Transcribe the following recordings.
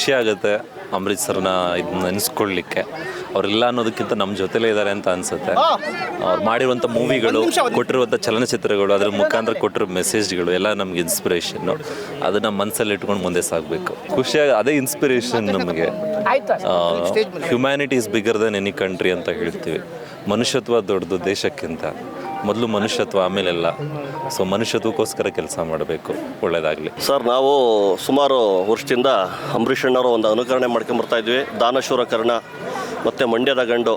ಖುಷಿ ಆಗುತ್ತೆ ಅಮೃತ್ ಸರ್ನ ಇದನ್ನ ನೆನೆಸ್ಕೊಳ್ಳಿಕ್ಕೆ. ಅವರೆಲ್ಲ ಅನ್ನೋದಕ್ಕಿಂತ ನಮ್ಮ ಜೊತೆಲೇ ಇದ್ದಾರೆ ಅಂತ ಅನ್ಸುತ್ತೆ. ಅವ್ರು ಮಾಡಿರುವಂಥ ಮೂವಿಗಳು ಕೊಟ್ಟಿರುವಂಥ ಚಲನಚಿತ್ರಗಳು ಅದ್ರ ಮುಖಾಂತರ ಕೊಟ್ಟಿರೋ ಮೆಸೇಜ್ಗಳು ಎಲ್ಲ ನಮ್ಗೆ ಇನ್ಸ್ಪಿರೇಷನ್ನು ಅದನ್ನ ಮನಸ್ಸಲ್ಲಿ ಇಟ್ಕೊಂಡು ಮುಂದೆ ಸಾಗಬೇಕು. ಖುಷಿಯಾಗಿ ಅದೇ ಇನ್ಸ್ಪಿರೇಷನ್ ನಮಗೆ. Humanity is bigger than any country ಅಂತ ಹೇಳ್ತೀವಿ. ಮನುಷ್ಯತ್ವ ದೊಡ್ಡದು ದೇಶಕ್ಕಿಂತ. ಮೊದಲು ಮನುಷ್ಯತ್ವ ಆಮೇಲೆಲ್ಲ. ಸೊ ಮನುಷ್ಯತ್ವಕ್ಕೋಸ್ಕರ ಕೆಲಸ ಮಾಡಬೇಕು ಒಳ್ಳೆಯದಾಗಲಿ ಸರ್, ನಾವು ಸುಮಾರು ವರ್ಷದಿಂದ ಅಂಬರೀಷ್ ಅಣ್ಣವರು ಒಂದು ಅನುಕರಣೆ ಮಾಡ್ಕೊಂಬರ್ತಾ ಇದ್ವಿ. ದಾನಶೂರ ಕರ್ಣ ಮತ್ತು ಮಂಡ್ಯದ ಗಂಡು.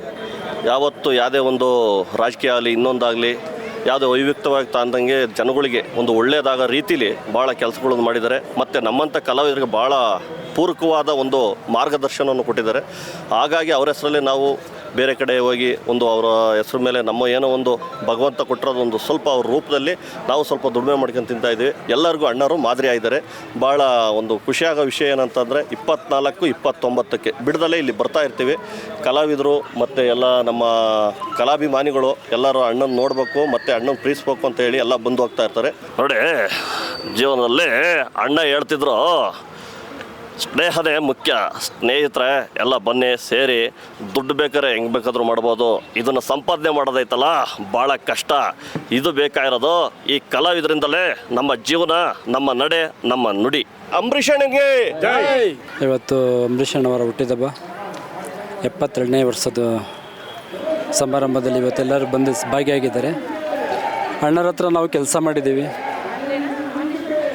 ಯಾವತ್ತು ಯಾವುದೇ ಒಂದು ರಾಜಕೀಯ ಆಗಲಿ, ಇನ್ನೊಂದಾಗಲಿ, ಯಾವುದೇ ವೈಯಕ್ತವಾಗಿ ತಂದಂಗೆ ಜನಗಳಿಗೆ ಒಂದು ಒಳ್ಳೆಯದಾಗೋ ರೀತಿಲಿ ಭಾಳ ಕೆಲಸಗಳನ್ನು ಮಾಡಿದ್ದಾರೆ. ಮತ್ತು ನಮ್ಮಂಥ ಕಲಾವಿದರಿಗೆ ಭಾಳ ಪೂರಕವಾದ ಒಂದು ಮಾರ್ಗದರ್ಶನವನ್ನು ಕೊಟ್ಟಿದ್ದಾರೆ. ಹಾಗಾಗಿ ಅವರ ಹೆಸರಲ್ಲಿ ನಾವು ಬೇರೆ ಕಡೆ ಹೋಗಿ ಒಂದು ಅವರ ಹೆಸರು ಮೇಲೆ ನಮ್ಮ ಏನೋ ಒಂದು ಭಗವಂತ ಕೊಟ್ಟಿರೋದು ಒಂದು ಸ್ವಲ್ಪ ಅವ್ರ ರೂಪದಲ್ಲಿ ನಾವು ಸ್ವಲ್ಪ ದುಡಿಮೆ ಮಾಡ್ಕೊಂಡು ತಿಂತಾ ಇದ್ದೀವಿ. ಎಲ್ಲರಿಗೂ ಅಣ್ಣರು ಮಾದರಿ ಆಗಿದ್ದಾರೆ. ಭಾಳ ಒಂದು ಖುಷಿಯಾಗೋ ವಿಷಯ ಏನಂತಂದರೆ ಇಪ್ಪತ್ನಾಲ್ಕು, ಇಪ್ಪತ್ತೊಂಬತ್ತಕ್ಕೆ ಬಿಡದಲ್ಲೇ ಇಲ್ಲಿ ಬರ್ತಾ ಇರ್ತೀವಿ. ಕಲಾವಿದರು ಮತ್ತು ಎಲ್ಲ ನಮ್ಮ ಕಲಾಭಿಮಾನಿಗಳು ಎಲ್ಲರೂ ಅಣ್ಣನ ನೋಡಬೇಕು, ಮತ್ತು ಅಣ್ಣನ ಪ್ರೀತಿಸ್ಬೇಕು ಅಂತ ಹೇಳಿ ಎಲ್ಲ ಬಂದು ಹೋಗ್ತಾ ಇರ್ತಾರೆ. ನೋಡಿ, ಜೀವನದಲ್ಲಿ ಅಣ್ಣ ಹೇಳ್ತಿದ್ರು ಸ್ನೇಹನೇ ಮುಖ್ಯ. ಸ್ನೇಹಿತರೆ ಎಲ್ಲ ಬನ್ನಿ ಸೇರಿ. ದುಡ್ಡು ಬೇಕಾದ್ರೆ ಹೆಂಗೆ ಬೇಕಾದರೂ ಮಾಡ್ಬೋದು. ಇದನ್ನು ಸಂಪಾದನೆ ಮಾಡೋದೈತಲ್ಲ ಭಾಳ ಕಷ್ಟ. ಇದು ಬೇಕಾಗಿರೋದು ಈ ಕಲಾವಿದರಿಂದಲೇ ನಮ್ಮ ಜೀವನ ನಮ್ಮ ನಡೆ ನಮ್ಮ ನುಡಿ. ಅಂಬರೀಷಣ್ಣಗೆ ಇವತ್ತು ಅಂಬರೀಷಣ್ಣವರ ಹುಟ್ಟಿದಬ್ಬ. ಎಪ್ಪತ್ತೆರಡನೇ ವರ್ಷದ ಸಮಾರಂಭದಲ್ಲಿ ಇವತ್ತೆಲ್ಲರೂ ಬಂದು ಭಾಗಿಯಾಗಿದ್ದಾರೆ. ಅಣ್ಣರ ಹತ್ರ ನಾವು ಕೆಲಸ ಮಾಡಿದ್ದೀವಿ.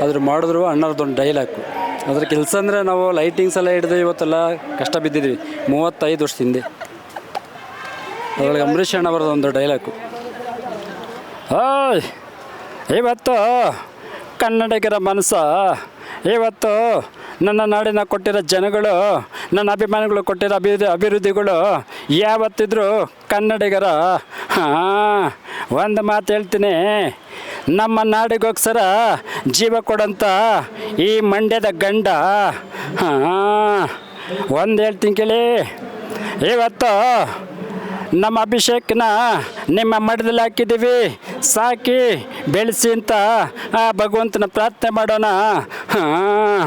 ಆದರೂ ಮಾಡಿದ್ರು ಅಣ್ಣರದೊಂದು ಡೈಲಾಗು ಅದ್ರ ಕೆಲಸ ಅಂದರೆ ನಾವು ಲೈಟಿಂಗ್ಸ್ ಎಲ್ಲ ಹಿಡಿದು ಇವತ್ತೆಲ್ಲ ಕಷ್ಟ ಬಿದ್ದಿದ್ವಿ. ಮೂವತ್ತೈದು ವರ್ಷ ಹಿಂದೆ. ಅದರೊಳಗೆ ಅಂಬರೀಷ್ ಅಣ್ಣವರದ್ದು ಒಂದು ಡೈಲಾಗು ಹಾಯ್ ಇವತ್ತು ಕನ್ನಡಿಗರ ಮನಸ್ಸ, ಇವತ್ತು ನನ್ನ ನಾಡಿನ ಕೊಟ್ಟಿರೋ ಜನಗಳು, ನನ್ನ ಅಭಿಮಾನಿಗಳು ಕೊಟ್ಟಿರೋ ಅಭಿವೃದ್ಧಿ, ಅಭಿವೃದ್ಧಿಗಳು ಯಾವತ್ತಿದ್ರು ಕನ್ನಡಿಗರ, ಹಾಂ, ಒಂದು ಮಾತು ಹೇಳ್ತೀನಿ. ನಮ್ಮ ನಾಡಿಗೋಸ್ಕರ ಜೀವ ಕೊಡಂತ ಈ ಮಂಡ್ಯದ ಗಂಡ ಹಾಂ ಒಂದು ಹೇಳ್ತೀನಿ ಕೇಳಿ. ಇವತ್ತು ನಮ್ಮ ಅಭಿಷೇಕನ ನಿಮ್ಮ ಮಠದಲ್ಲಿ ಹಾಕಿದ್ದೀವಿ. ಸಾಕಿ ಬೆಳೆಸಿ ಅಂತ ಆ ಭಗವಂತನ ಪ್ರಾರ್ಥನೆ ಮಾಡೋಣ. ಹಾಂ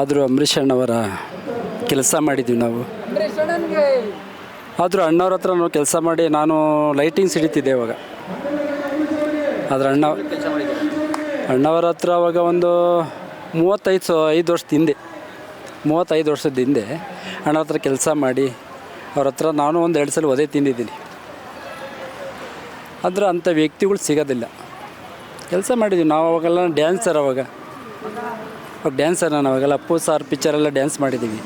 ಆದರೂ ಅಂಬರೀಷ್ ಅಣ್ಣವರ ಕೆಲಸ ಮಾಡಿದ್ದೀವಿ ನಾವು. ಆದರೂ ಅಣ್ಣವ್ರ ಹತ್ರ ನಾವು ಕೆಲಸ ಮಾಡಿ ನಾನು ಲೈಟಿಂಗ್ಸ್ ಹಿಡಿತಿದ್ದೆ ಅವಾಗ ಆದ್ರೆ ಅಣ್ಣ ಅಣ್ಣವರ ಹತ್ರ ಅವಾಗ ಒಂದು ಮೂವತ್ತೈದು ಸೊ ಐದು ವರ್ಷದ ಹಿಂದೆ, ಮೂವತ್ತೈದು ವರ್ಷದ ಹಿಂದೆ ಅಣ್ಣ ಹತ್ರ ಕೆಲಸ ಮಾಡಿ, ಅವ್ರ ಹತ್ರ ನಾನು ಒಂದು ಎರಡು ಸಲ ಒದೆ ತಿಂದಿದ್ದೀನಿ. ಆದರೆ ಅಂಥ ವ್ಯಕ್ತಿಗಳು ಸಿಗೋದಿಲ್ಲ. ಕೆಲಸ ಮಾಡಿದ್ವಿ. ನಾವು ಅವಾಗೆಲ್ಲ ಡ್ಯಾನ್ಸರ್ ಅವಾಗ. ಅವಾಗ ಡ್ಯಾನ್ಸರ್ ನಾನು ಅವಾಗೆಲ್ಲ ಅಪ್ಪು ಸಾರ್ ಪಿಕ್ಚರೆಲ್ಲ ಡ್ಯಾನ್ಸ್ ಮಾಡಿದ್ದೀವಿ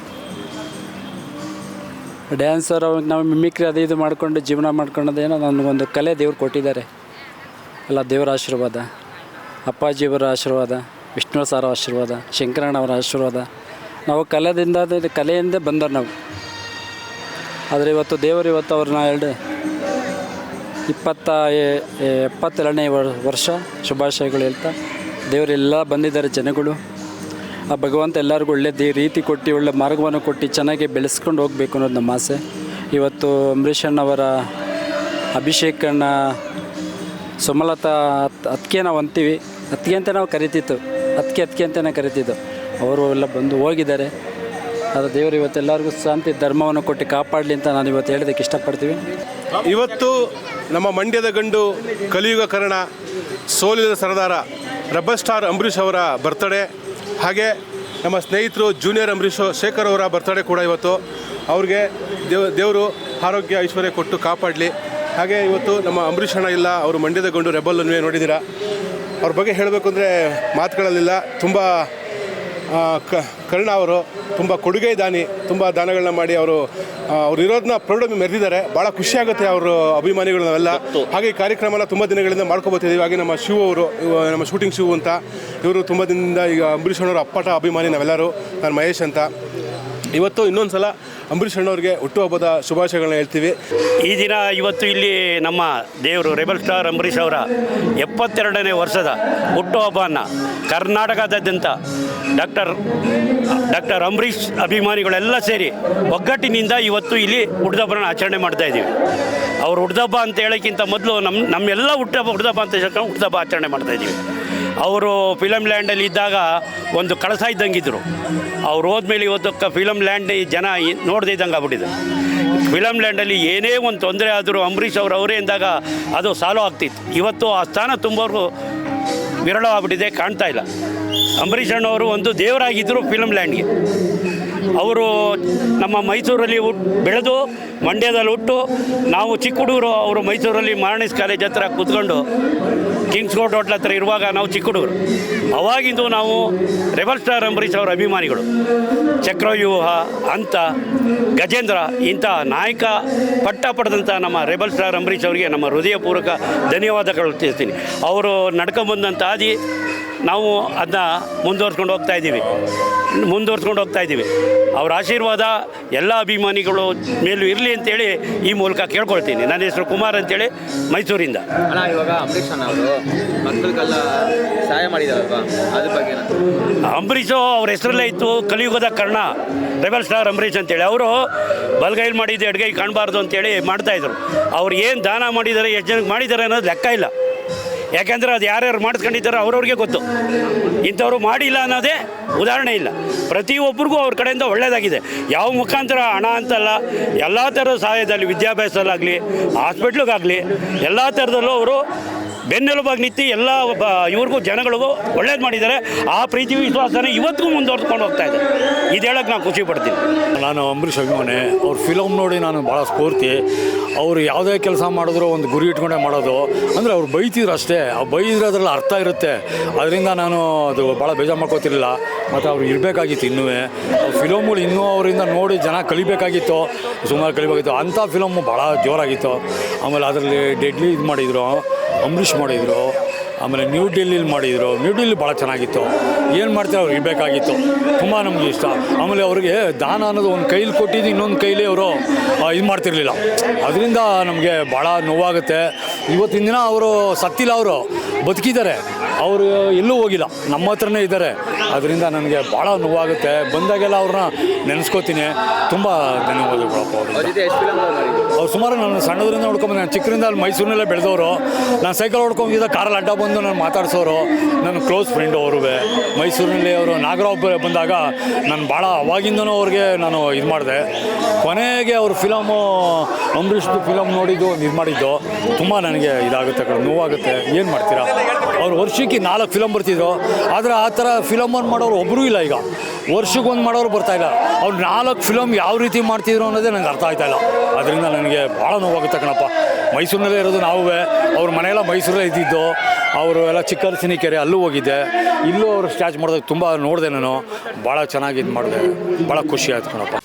ಡ್ಯಾನ್ಸರ್ ಅವಾಗ ನಾವು ಮಿಮಿಕ್ರಿ ಅದು ಇದು ಮಾಡಿಕೊಂಡು, ಜೀವನ ಮಾಡ್ಕೊಂಡದೇನೋ ನನಗೊಂದು ಕಲೆ ದೇವ್ರು ಕೊಟ್ಟಿದ್ದಾರೆ. ಎಲ್ಲ ದೇವರ ಆಶೀರ್ವಾದ, ಅಪ್ಪಾಜಿಯವರ ಆಶೀರ್ವಾದ ವಿಷ್ಣು ಸಾರ ಆಶೀರ್ವಾದ, ಶಂಕರಣ್ಣವರ ಆಶೀರ್ವಾದ. ನಾವು ಕಲೆದಿಂದ ಕಲೆಯಿಂದ ಬಂದರು ನಾವು. ಆದರೆ ಇವತ್ತು ದೇವರು ಇವತ್ತು ಅವ್ರನ್ನ ಎರಡು ಇಪ್ಪತ್ತ ಎಪ್ಪತ್ತೆರಡನೇ ವರ್- ವರ್ಷ ಶುಭಾಶಯಗಳು ಹೇಳ್ತಾ, ದೇವರೆಲ್ಲ ಬಂದಿದ್ದಾರೆ ಜನಗಳು. ಆ ಭಗವಂತ ಎಲ್ಲರಿಗೂ ಒಳ್ಳೆ ದೇ, ರೀತಿ ಕೊಟ್ಟು, ಒಳ್ಳೆ ಮಾರ್ಗವನ್ನು ಕೊಟ್ಟು ಚೆನ್ನಾಗಿ ಬೆಳೆಸ್ಕೊಂಡು ಹೋಗಬೇಕು ಅನ್ನೋದು ನಮ್ಮ ಆಸೆ. ಇವತ್ತು ಅಂಬರೀಷ್ ಅಣ್ಣವರ ಅಭಿಷೇಕ್ ಅಣ್ಣ ಸುಮಲತಾ ಅದಕ್ಕೆ ನಾವು ಅಂತೀವಿ. ಅದಕ್ಕೆ ಅಂತ ನಾವು ಕರಿತಿತ್ತು. ಅದಕ್ಕೆ ಅದಕ್ಕೆ ಅಂತಲೇ ಕರಿತಿದ್ದು. ಅವರು ಎಲ್ಲ ಬಂದು ಹೋಗಿದ್ದಾರೆ. ಆದರೆ ದೇವರು ಇವತ್ತೆಲ್ಲರಿಗೂ ಶಾಂತಿ ಧರ್ಮವನ್ನು ಕೊಟ್ಟು ಕಾಪಾಡಲಿ ಅಂತ ನಾನು ಇವತ್ತು ಹೇಳೋದಕ್ಕೆ ಇಷ್ಟಪಡ್ತೀವಿ. ಇವತ್ತು ನಮ್ಮ ಮಂಡ್ಯದ ಗಂಡು ಕಲಿಯುಗ ಕರ್ಣ ಸೋಲಿದ ಸರದಾರ ರಬ್ಬರ್ ಸ್ಟಾರ್ ಅಂಬರೀಷ್ ಅವರ ಬರ್ತಡೇ ಹಾಗೆ ನಮ್ಮ ಸ್ನೇಹಿತರು ಜೂನಿಯರ್ ಅಂಬರೀಷ್ ಶೇಖರ್ ಅವರ ಬರ್ತಡೇ ಕೂಡ ಇವತ್ತು. ಅವ್ರಿಗೆ ದೇವ್ ದೇವರು ಆರೋಗ್ಯ ಐಶ್ವರ್ಯ ಕೊಟ್ಟು ಕಾಪಾಡಲಿ. ಹಾಗೆ ಇವತ್ತು ನಮ್ಮ ಅಂಬರೀಷ್ ಅಣ್ಣ ಇಲ್ಲ ಅವರು ಮಂಡ್ಯದ ಗಂಡು ರೆಬಲ್ ನೀವೇ ನೋಡಿದ್ದೀರಾ. ಅವ್ರ ಬಗ್ಗೆ ಹೇಳಬೇಕು ಅಂದರೆ ಮಾತುಗಳಲ್ಲಿಲ್ಲ ತುಂಬ ಕ ಕರ್ಣ ಅವರು ತುಂಬ ಕೊಡುಗೆ ದಾನಿ ತುಂಬ ದಾನಗಳನ್ನ ಮಾಡಿ ಅವರು ಅವ್ರು ಇರೋದನ್ನ ಪ್ರೌಢ ಮೆರೆದಿದ್ದಾರೆ. ಭಾಳ ಖುಷಿಯಾಗುತ್ತೆ ಅವರು ಅಭಿಮಾನಿಗಳು ನಾವೆಲ್ಲ ಹಾಗೆ ಈ ಕಾರ್ಯಕ್ರಮನ ತುಂಬ ದಿನಗಳಿಂದ ಮಾಡ್ಕೊಬೋತಿದ್ದೀವಿ ಹಾಗೆ ನಮ್ಮ ಶಿವ ಅವರು ಇವ- ನಮ್ಮ ಶೂಟಿಂಗ್ ಶಿವು ಅಂತ ಇವರು ತುಂಬ ದಿನದಿಂದ ಈಗ ಅಂಬರೀಷ್ ಅಣ್ಣವ್ರ ಅಪ್ಪಟ ಅಭಿಮಾನಿ ನಾವೆಲ್ಲರೂ. ನಾನು ಮಹೇಶ್ ಅಂತ. ಇವತ್ತು ಇನ್ನೊಂದು ಸಲ ಅಂಬರೀಷ್ ಅಣ್ಣವ್ರಿಗೆ ಹುಟ್ಟುಹಬ್ಬದ ಶುಭಾಶಯಗಳನ್ನ ಹೇಳ್ತೀವಿ. ಈ ದಿನ ಇವತ್ತು ಇಲ್ಲಿ ನಮ್ಮ ದೇವರು ರೆಬಲ್ ಸ್ಟಾರ್ ಅಂಬರೀಷ್ ಅವರ ಎಪ್ಪತ್ತೆರಡನೇ ವರ್ಷದ ಹುಟ್ಟುಹಬ್ಬವನ್ನು ಕರ್ನಾಟಕದಾದ್ಯಂತ ಡಾಕ್ಟರ್ ಡಾಕ್ಟರ್ ಅಂಬರೀಷ್ ಅಭಿಮಾನಿಗಳೆಲ್ಲ ಸೇರಿ ಒಗ್ಗಟ್ಟಿನಿಂದ ಇವತ್ತು ಇಲ್ಲಿ ಹುಟ್ಟುಹಬ್ಬನ ಆಚರಣೆ ಮಾಡ್ತಾ ಇದ್ದೀವಿ. ಅವ್ರು ಹುಟ್ಟುಹಬ್ಬ ಅಂತ ಹೇಳೋಕ್ಕಿಂತ ಮೊದಲು ನಮ್ಮ ನಮ್ಮೆಲ್ಲ ಹುಟ್ಟುಹಬ್ಬ ಹುಟ್ಟುಹಬ್ಬ ಅಂತ ಹೇಳ್ಕೊಂಡು ಹುಟ್ಟಿದಬ್ಬ ಆಚರಣೆ ಮಾಡ್ತಾ ಇದ್ದೀವಿ. ಅವರು ಫಿಲಮ್ ಲ್ಯಾಂಡಲ್ಲಿ ಇದ್ದಾಗ ಒಂದು ಕಳಸ ಇದ್ದಂಗಿದ್ರು. ಅವ್ರು ಹೋದ್ಮೇಲೆ ಇವತ್ತು ಕ ಫಿಲಮ್ ಲ್ಯಾಂಡ್ ಜನ ನೋಡದೆ ಇದ್ದಂಗೆ ಆಗ್ಬಿಟ್ಟಿದೆ. ಫಿಲಮ್ ಲ್ಯಾಂಡಲ್ಲಿ ಏನೇ ಒಂದು ತೊಂದರೆ ಆದರೂ ಅಂಬರೀಷ್ ಅವರು ಅವರೇ ಎಂದಾಗ ಅದು ಸಾಲ್ವ್ ಆಗ್ತಿತ್ತು. ಇವತ್ತು ಆ ಸ್ಥಾನ ತುಂಬೋರ್ಗು ವಿರಳವಾಗ್ಬಿಟ್ಟಿದೆ, ಕಾಣ್ತಾ ಇಲ್ಲ. ಅಂಬರೀಷ್ ಅಣ್ಣವರು ಒಂದು ದೇವರಾಗಿದ್ದರು ಫಿಲಮ್ ಲ್ಯಾಂಡ್ಗೆ ಅವರು ನಮ್ಮ ಮೈಸೂರಲ್ಲಿ ಹುಟ್ ಬೆಳೆದು ಮಂಡ್ಯದಲ್ಲಿ ಹುಟ್ಟು, ನಾವು ಚಿಕ್ಕ ಹುಡುಗರು ಅವರು ಮೈಸೂರಲ್ಲಿ ಮಾರ್ನಿಸ್ ಕಾಲೇಜ್ ಹತ್ರ ಕೂತ್ಕೊಂಡು ಕಿಂಗ್ಸ್ ಕೋರ್ಟ್ ಹೋಟ್ಲ್ ಹತ್ರ ಇರುವಾಗ ನಾವು ಚಿಕ್ಕ ಹುಡುಗರು ಅವಾಗಿಂದು ನಾವು ರೆಬಲ್ ಸ್ಟಾರ್ ಅಂಬರೀಷ್ ಅವರ ಅಭಿಮಾನಿಗಳು. ಚಕ್ರವ್ಯೂಹ ಅಂತ ಗಜೇಂದ್ರ, ಇಂಥ ನಾಯಕ ಪಟ್ಟ ಪಡೆದಂಥ ನಮ್ಮ ರೆಬಲ್ ಸ್ಟಾರ್ ಅಂಬರೀಷ್ ಅವರಿಗೆ ನಮ್ಮ ಹೃದಯಪೂರ್ವಕ ಧನ್ಯವಾದಗಳು ತಿಳಿಸ್ತೀನಿ. ಅವರು ನಡ್ಕೊಂಡ್ಬಂದಂಥ ಹಾದಿ ನಾವು ಅದನ್ನ ಮುಂದುವರ್ಸ್ಕೊಂಡು ಹೋಗ್ತಾ ಇದ್ದೀವಿ. ಮುಂದುವರ್ಸ್ಕೊಂಡು ಹೋಗ್ತಾ ಇದ್ದೀವಿ. ಅವರ ಆಶೀರ್ವಾದ ಎಲ್ಲ ಅಭಿಮಾನಿಗಳು ಮೇಲೂ ಇರಲಿ ಅಂತೇಳಿ ಈ ಮೂಲಕ ಕೇಳ್ಕೊಳ್ತೀನಿ. ನನ್ನ ಹೆಸರು ಕುಮಾರ್ ಅಂತೇಳಿ ಮೈಸೂರಿಂದ. ಅಣ್ಣ ಇವಾಗ ಅಂಬರೀಷ್ ಅವರು ಮಕ್ಕಳಿಗೆಲ್ಲ ಸಹಾಯ ಮಾಡಿದಾರಲ್ವಾ? ಅದ್ರ ಬಗ್ಗೆ ಅಂಬರೀಷು ಅವ್ರ ಹೆಸರಲ್ಲೇ ಇತ್ತು ಕಲಿಯುಗದ ಕರ್ಣ ರೆಬಲ್ ಸ್ಟಾರ್ ಅಂಬರೀಷ್ ಅಂತೇಳಿ. ಅವರು ಬಲಗೈಲಿ ಮಾಡಿದ್ದು ಎಡಗೈ ಕಾಣಬಾರ್ದು ಅಂತೇಳಿ ಮಾಡ್ತಾಯಿದ್ರು ಅವ್ರು ಏನು ದಾನ ಮಾಡಿದ್ದಾರೆ ಎಷ್ಟು ಜನಕ್ಕೆ ಮಾಡಿದ್ದಾರೆ ಅನ್ನೋದು ಲೆಕ್ಕ ಇಲ್ಲ. ಯಾಕೆಂದ್ರೆ ಅದು ಯಾರ್ಯಾರು ಮಾಡಿಸ್ಕೊಂಡಿದ್ದಾರೋ ಅವ್ರವ್ರಿಗೆ ಗೊತ್ತು. ಇಂಥವ್ರು ಮಾಡಿಲ್ಲ ಅನ್ನೋದೇ ಉದಾಹರಣೆ ಇಲ್ಲ. ಪ್ರತಿಯೊಬ್ಬರಿಗೂ ಅವ್ರ ಕಡೆಯಿಂದ ಒಳ್ಳೆಯದಾಗಿದೆ ಯಾವ ಮುಖಾಂತರ ಹಣ ಅಂತಲ್ಲ, ಎಲ್ಲ ಥರದ ಸಹಾಯದಲ್ಲಿ ವಿದ್ಯಾಭ್ಯಾಸದಲ್ಲಾಗಲಿ ಹಾಸ್ಪಿಟ್ಲಿಗಾಗಲಿ ಎಲ್ಲ ಥರದಲ್ಲೂ ಅವರು ಬೆನ್ನೆಲುಬಾಗಿ ನಿಂತು ಎಲ್ಲ ಇವ್ರಿಗೂ ಜನಗಳಿಗೂ ಒಳ್ಳೇದು ಮಾಡಿದ್ದಾರೆ. ಆ ಪ್ರೀತಿ, ವಿಶ್ವಾಸನ ಇವತ್ತಿಗೂ ಮುಂದುವರ್ಸ್ಕೊಂಡು ಹೋಗ್ತಾ ಇದೆ. ಇದು ಹೇಳಕ್ಕೆ ನಾನು ಖುಷಿ ಪಡ್ತೀನಿ. ನಾನು ಅಂಬರೀಷ್ ಅಭಿಮಾನಿ. ಅವ್ರ ಫಿಲಮ್ ನೋಡಿ ನಾನು ಭಾಳ ಸ್ಫೂರ್ತಿ. ಅವರು ಯಾವುದೇ ಕೆಲಸ ಮಾಡಿದ್ರು ಒಂದು ಗುರಿ ಇಟ್ಕೊಂಡೇ ಮಾಡೋದು. ಅಂದರೆ ಅವ್ರು ಬೈತಿದ್ರು ಅಷ್ಟೇ. ಬೈದ್ರೆ ಅದರಲ್ಲಿ ಅರ್ಥ ಇರುತ್ತೆ. ಅದರಿಂದ ನಾನು ಅದು ಭಾಳ ಬೇಜಾರು ಮಾಡ್ಕೋತಿರಲಿಲ್ಲ. ಮತ್ತು ಅವ್ರು ಇರಬೇಕಾಗಿತ್ತು ಇನ್ನೂ ಫಿಲಮ್ಗಳು ಇನ್ನೂ ಅವರಿಂದ ನೋಡಿ ಜನ ಕಲಿಬೇಕಾಗಿತ್ತು. ಸುಮಾರು ಕಲಿಬೇಕಾಗಿತ್ತು. ಅಂಥ ಫಿಲಮ್ಮು ಭಾಳ ಜೋರಾಗಿತ್ತು. ಆಮೇಲೆ ಅದರಲ್ಲಿ ಡೆಡ್ಲಿ ಇದು ಮಾಡಿದರು. ಅಂಬರೀಷ್ ಮಾಡಿದರು, ಆಮೇಲೆ ನ್ಯೂ ಡೆಲ್ಲಿಲಿ ಮಾಡಿದರು. ನ್ಯೂ ಡೆಲ್ಲಿ ಭಾಳ ಚೆನ್ನಾಗಿತ್ತು. ಏನು ಮಾಡ್ತಾರೆ ಅವ್ರಿಗೆ ಇರಬೇಕಾಗಿತ್ತು ತುಂಬ ನಮಗೆ ಇಷ್ಟ. ಆಮೇಲೆ ಅವ್ರಿಗೆ ದಾನ ಅನ್ನೋದು ಒಂದು ಕೈಲಿ ಕೊಟ್ಟಿದ್ದು ಇನ್ನೊಂದು ಕೈಲಿ ಅವರು ಇದು ಮಾಡ್ತಿರ್ಲಿಲ್ಲ. ಅದರಿಂದ ನಮಗೆ ಭಾಳ ನೋವಾಗುತ್ತೆ. ಇವತ್ತಿನ ದಿನ ಅವರು ಸತ್ತಿಲ್ಲ ಅವರು. ಬದುಕಿದ್ದಾರೆ. ಅವರು ಎಲ್ಲೂ ಹೋಗಿಲ್ಲ. ನಮ್ಮ ಹತ್ರನೇ ಇದ್ದಾರೆ. ಅದರಿಂದ ನನಗೆ ಭಾಳ ನೋವಾಗುತ್ತೆ. ಬಂದಾಗೆಲ್ಲ ಅವ್ರನ್ನ ನೆನೆಸ್ಕೋತೀನಿ. ತುಂಬ ಧನ್ಯವಾದಗಳಪ್ಪ ಅವ್ರ ಸುಮಾರು ನಾನು ಸಣ್ಣದ್ರಿಂದ ನೋಡ್ಕೊಂಬಂದೆ. ನಾನು ಚಿಕ್ಕರಿಂದ ಅಲ್ಲಿ ಮೈಸೂರಿನಲ್ಲೇ ಬೆಳೆದವರು. ನಾನು ಸೈಕಲ್ ಹೊಡ್ಕೊಂಡಿದ್ದ ಕಾರಲ್ಲಿ ಅಡ್ಡ ಬಂದು ನಾನು ಮಾತಾಡ್ಸೋರು. ನನ್ನ ಕ್ಲೋಸ್ ಫ್ರೆಂಡು ಅವರು ಮೈಸೂರಿನಲ್ಲಿ ಅವರು ನಾಗರಾವ್ ಬಂದಾಗ ನಾನು ಭಾಳ ಅವಾಗಿಂದನೂ ಅವ್ರಿಗೆ ನಾನು ಇದು ಮಾಡಿದೆ. ಕೊನೆಗೆ ಅವ್ರ ಫಿಲಮು ಅಂಬರೀಷ್ದು ಫಿಲಮ್ ನೋಡಿದ್ದು ಒಂದು ಇದು ಮಾಡಿದ್ದು. ತುಂಬ ನನಗೆ ಇದಾಗುತ್ತೆ ಕಡೆ ನೋವಾಗುತ್ತೆ. ಏನು ಮಾಡ್ತೀರಾ? ಅವ್ರು ವರ್ಷಕ್ಕೆ ನಾಲ್ಕು ಫಿಲಮ್ ಬರ್ತಿದ್ರು. ಆದರೆ ಆ ಥರ ಫಿಲಮ್ ಒಂದು ಮಾಡೋರು ಒಬ್ಬರೂ ಇಲ್ಲ ಈಗ. ವರ್ಷಕ್ಕೊಂದು ಮಾಡೋರು ಬರ್ತಾ ಇಲ್ಲ. ಅವ್ರು ನಾಲ್ಕು ಫಿಲಮ್ ಯಾವ ರೀತಿ ಮಾಡ್ತಿದ್ರು ಅನ್ನೋದೇ ನನಗೆ ಅರ್ಥ ಆಯ್ತಾ ಅದರಿಂದ ನನಗೆ ಭಾಳ ನೋವಾಗುತ್ತೆ ಕಣಪ್ಪ. ಮೈಸೂರಿನಲ್ಲೇ ಇರೋದು ನಾವೇ. ಅವ್ರ ಮನೆಯೆಲ್ಲ ಮೈಸೂರಲ್ಲೇ ಇದ್ದಿದ್ದು. ಅವರು ಎಲ್ಲ ಚಿಕ್ಕರಸಿನಿ ಕೆರೆ ಅಲ್ಲೂ ಹೋಗಿದ್ದೆ. ಇಲ್ಲೂ ಅವರು ಸ್ಟ್ಯಾಚ್ ಮಾಡಿದಾಗ ತುಂಬ ನೋಡಿದೆ ನಾನು. ಭಾಳ ಚೆನ್ನಾಗಿ ಇದು ಮಾಡಿದೆ. ಭಾಳ ಖುಷಿ ಆಯ್ತು ಕಣಪ್ಪ.